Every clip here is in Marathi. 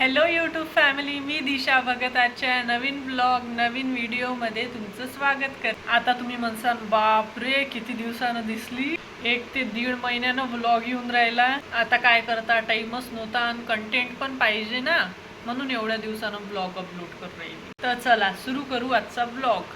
हॅलो यूट्यूब फॅमिली मी दिशा भगत आजच्या नवीन ब्लॉग नवीन व्हिडिओमध्ये तुमचं स्वागत कर. आता तुम्ही म्हणसाल बापरे किती दिवसानं दिसली. एक ते दीड महिन्यानं ब्लॉग येऊन राहिला. आता काय करता? टाइमच नव्हता आणि कंटेंट पण पाहिजे ना. म्हणून एवढ्या दिवसानं ब्लॉग अपलोड कर राहील. तर चला सुरू करू आजचा ब्लॉग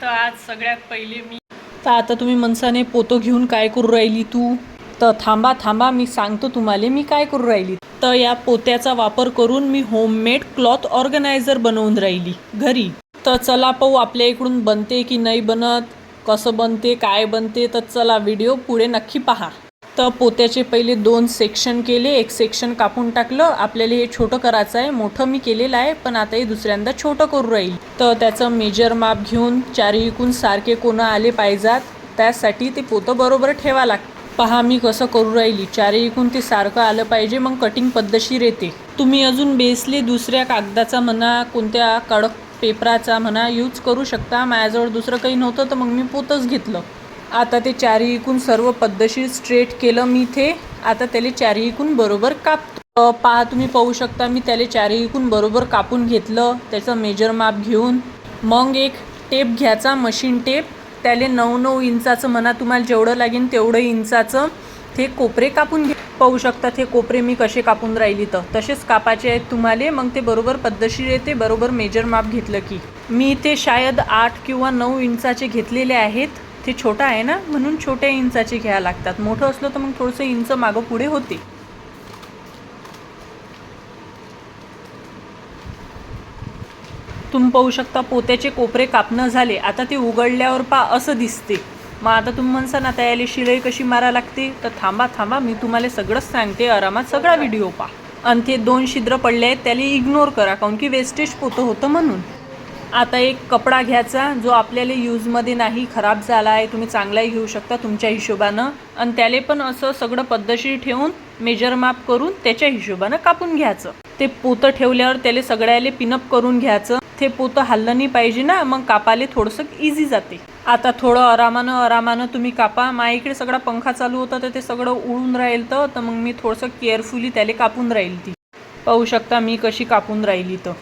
तर आज सगळ्यात पहिले मी तर आता तुम्ही मनसाने पोतो घेऊन काय करू राहिली तू? तर थांबा थांबा मी सांगतो तुम्हाला मी काय करू राहिली. तर या पोत्याचा वापर करून मी होममेड क्लॉथ ऑर्गनायझर बनवून राहिली घरी. तर चला पाहू आपल्या इकडून बनते की नाही बनत कसं बनते काय बनते तर चला व्हिडिओ पुढे नक्की पहा. तर पोत्याचे पहिले दोन सेक्शन केले एक सेक्शन कापून टाकलं. आपल्याला हे छोटं करायचं आहे. मोठं मी केलेलं आहे पण आता हे दुसऱ्यांदा छोटं करू राहील. तर त्याचं मेजर माप घेऊन चारही इकून सारखे कोणं आले पाहिजात त्यासाठी ते पोतं बरोबर ठेवा लागतं. पहा मी कसं करू राहिली. चारी ते सारखं आलं पाहिजे मग कटिंग पद्धतशीर येते. तुम्ही अजून बेसले दुसऱ्या कागदाचा म्हणा कोणत्या कडक पेपराचा म्हणा यूज करू शकता. माझ्याजवळ दुसरं काही नव्हतं तर मग मी पोतच घेतलं. आता ते चारी इकून सर्व पद्धतशीर स्ट्रेट केलं मी ते आता त्याला चारी इकून बरोबर कापतो. पहा तुम्ही पाहू शकता मी त्याला चारी इकून बरोबर कापून घेतलं. त्याचं मेजर माप घेऊन. मग एक टेप घ्यायचा मशीन टेप त्याले नऊ नऊ इंचाचं म्हणा तुम्हाला जेवढं लागेल तेवढं इंचाचं ते कोपरे कापून घे. पाहू शकतात हे कोपरे मी कसे कापून राहिली तर. तसेच कापाचे आहेत तुम्हाला मग ते बरोबर पद्धतशीर येते बरोबर मेजर माप घेतलं की. मी ते शायद आठ किंवा नऊ इंचाचे घेतलेले आहेत. ते छोटा आहे ना म्हणून छोट्या इंचाचे घ्यायला लागतात. मोठं असलं तर मग थोडंसं इंच मागं पुढे होते. तुम्ही पाहू शकता पोत्याचे कोपरे कापणं झाले. आता ते उघडल्यावर पा असं दिसते. मग आता तुम्ही म्हणसा ना त्याला शिलाई कशी मारा लागते? तर थांबा थांबा मी तुम्हाला सगळंच सांगते. आरामात सगळा व्हिडिओ पा आणि ते दोन छिद्र पडले आहेत त्याला इग्नोर करा काऊन की वेस्टेज पोतं होतं म्हणून. आता एक कपडा घ्यायचा जो आपल्याला यूजमध्ये नाही खराब झाला आहे तुम्ही चांगलाही घेऊ शकता तुमच्या हिशोबानं. आणि त्याला पण असं सगळं पद्धतशीर ठेवून मेजर माप करून त्याच्या हिशोबानं कापून घ्यायचं. ते पोतं ठेवल्यावर त्याला सगळ्याले पिनअप करून घ्यायचं. ते पोतं हल्लं नाही पाहिजे ना मग कापाले थोडंसं इझी जाते. आता थोडं आरामानं आरामानं तुम्ही कापा. माझ्या इकडे सगळा पंखा चालू होता तर ते सगळं उडून राहील तर तर मग मी थोडंसं केअरफुली त्याला कापून राहील ती. पाहू शकता मी कशी कापून राहिली तर.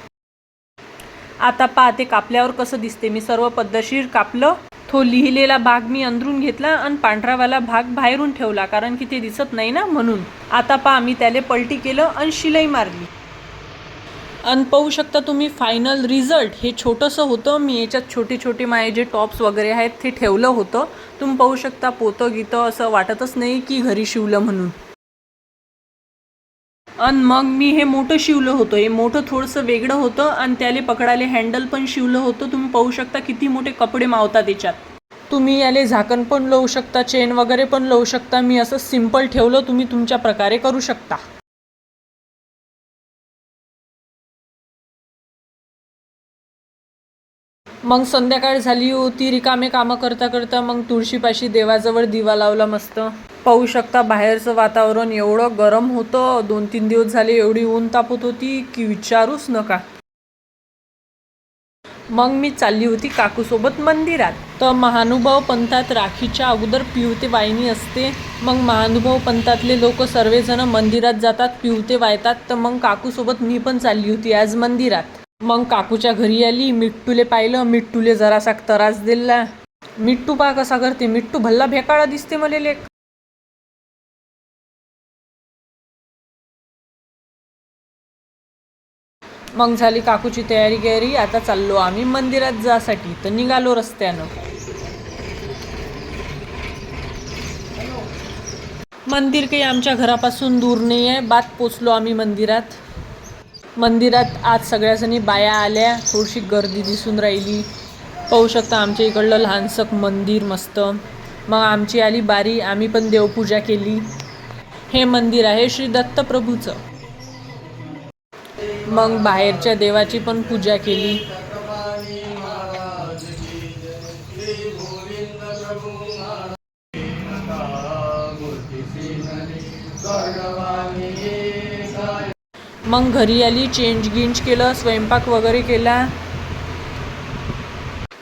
आता पाहते कापल्यावर कसं दिसते. मी सर्व पद्धतशीर कापलं तो लिहिलेला भाग मी अंदरून घेतला आणि पांढरावाला भाग बाहेरून ठेवला कारण की ते दिसत नाही ना म्हणून. आता पहा मी त्याला पलटी केलं आणि शिलाई मारली. आणि पाहू शकता तुम्ही फायनल रिझल्ट हे छोटंसं होतं. मी याच्यात छोटे छोटे माझे जे टॉप्स वगैरे आहेत ते ठेवलं होतं. तुम्ही पाहू शकता पोतं गीतं असं वाटतच नाही की घरी शिवलं म्हणून. आणि मग मी हे मोठं शिवलं होतं. हे मोठं थोडंसं वेगळं होतं आणि त्याला पकडायला हँडल पण शिवलं होतं. तुम्ही पाहू शकता किती मोठे कपडे मावतात त्याच्यात तुम्ही याले झाकण पण लावू शकता चेन वगैरे पण लावू शकता. मी असं सिंपल ठेवलं तुम्ही तुमच्या प्रकारे करू शकता. मग संध्याकाळ झाली होती रिकामे कामं करता करता मग तुळशीपाशी देवाजवळ दिवा लावला मस्त. पाहू शकता बाहेरचं वातावरण एवढं गरम होतं दोन तीन दिवस झाले एवढी ऊन तापत होती की विचारूच नका. मग मी चालली होती काकूसोबत मंदिरात. तर महानुभाव पंथात राखीच्या अगोदर पिवते वाहिनी असते. मग महानुभाव पंथातले लोक सर्वजण मंदिरात जातात पिवते वायतात तर मग काकूसोबत मी पण चालली होती आज मंदिरात. मग काकूच्या घरी आली मिट्टूले पाहिलं. मिट्टूले जरासा त्रास दिला. मिट्टू पा कसा करते? मिट्टू भल्ला भेकाळा दिसते मला लेख मग झाली काकूची तयारी गैरी आता चाललो आम्ही मंदिरात जासाठी. तर निघालो रस्त्यानं. मंदिर काही आमच्या घरापासून दूर नाही आहे. बात पोचलो आम्ही मंदिरात. मंदिरात आज सगळ्याजणी बाया आल्या. थोडीशी गर्दी दिसून राहिली. पाहू शकता आमच्या इकडलं लहानसक मंदिर मस्त. मग आमची आली बारी. आम्ही पण देवपूजा केली. हे मंदिर आहे श्री दत्तप्रभूचं. मग बाहेरच्या देवाची पण पूजा केली. मग घरी आली चेंज गिंज केलं स्वयंपाक वगैरे केला.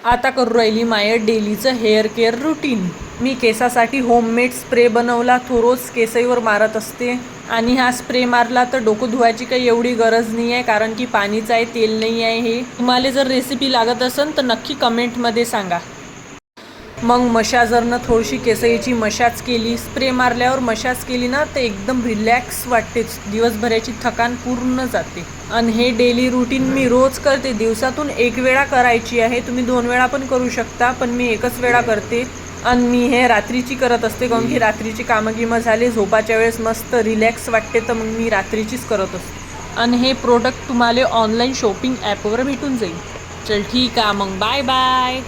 आता करू राहिली माय डेलीचं हेअर केअर रुटीन मी केसासाठी होममेड स्प्रे बनवला तो रोज केसईवर मारत असते. आणि हा स्प्रे मारला तर डोकं धुवायची काही एवढी गरज नाही आहे कारण की पाणीचं आहे तेल नाही आहे हे. तुम्हाला जर रेसिपी लागत असेल तर नक्की कमेंटमध्ये सांगा. मग मशाजरनं थोडीशी केसईची मशाज केली. स्प्रे मारल्यावर मशाज केली ना तर एकदम रिलॅक्स वाटते. दिवसभराची थकान पूर्ण जाते. आणि हे डेली रुटीन मी रोज करते. दिवसातून एक वेळा करायची आहे. तुम्ही दोन वेळा पण करू शकता पण मी एकच वेळा करते. आणि मी हे रात्रीची करत असते काऊन की रात्रीची कामं गिमं झाले झोपाच्या वेळेस मस्त रिलॅक्स वाटते तर मग मी रात्रीचीच करत असते. आणि हे प्रोडक्ट तुम्हाला ऑनलाईन शॉपिंग ॲपवर भेटून जाईल. चल ठीक आहे मग बाय बाय